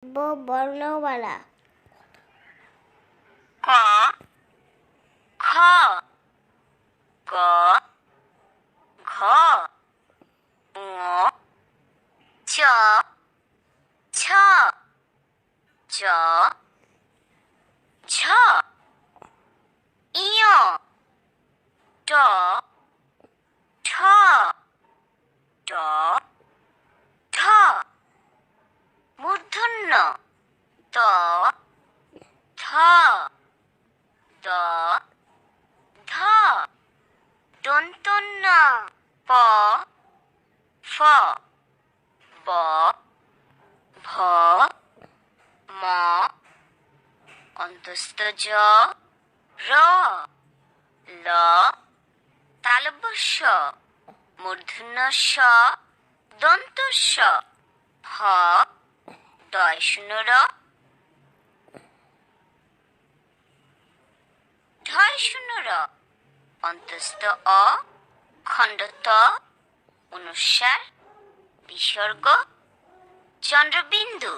不不弄完了。卡卡个卡我叫叫叫叫一样找找。মূর্ধন্য ত থ দ ধ দন্তন্য প ফ ব ভ ম অন্তস্থ জ র ল তালব্য মূর্ধন্য স দন্ত স হ দয় শূন্য র ঢয় শূন্য র অন্তস্থ অ খণ্ডত অনুসার বিসর্গ চন্দ্রবিন্দু।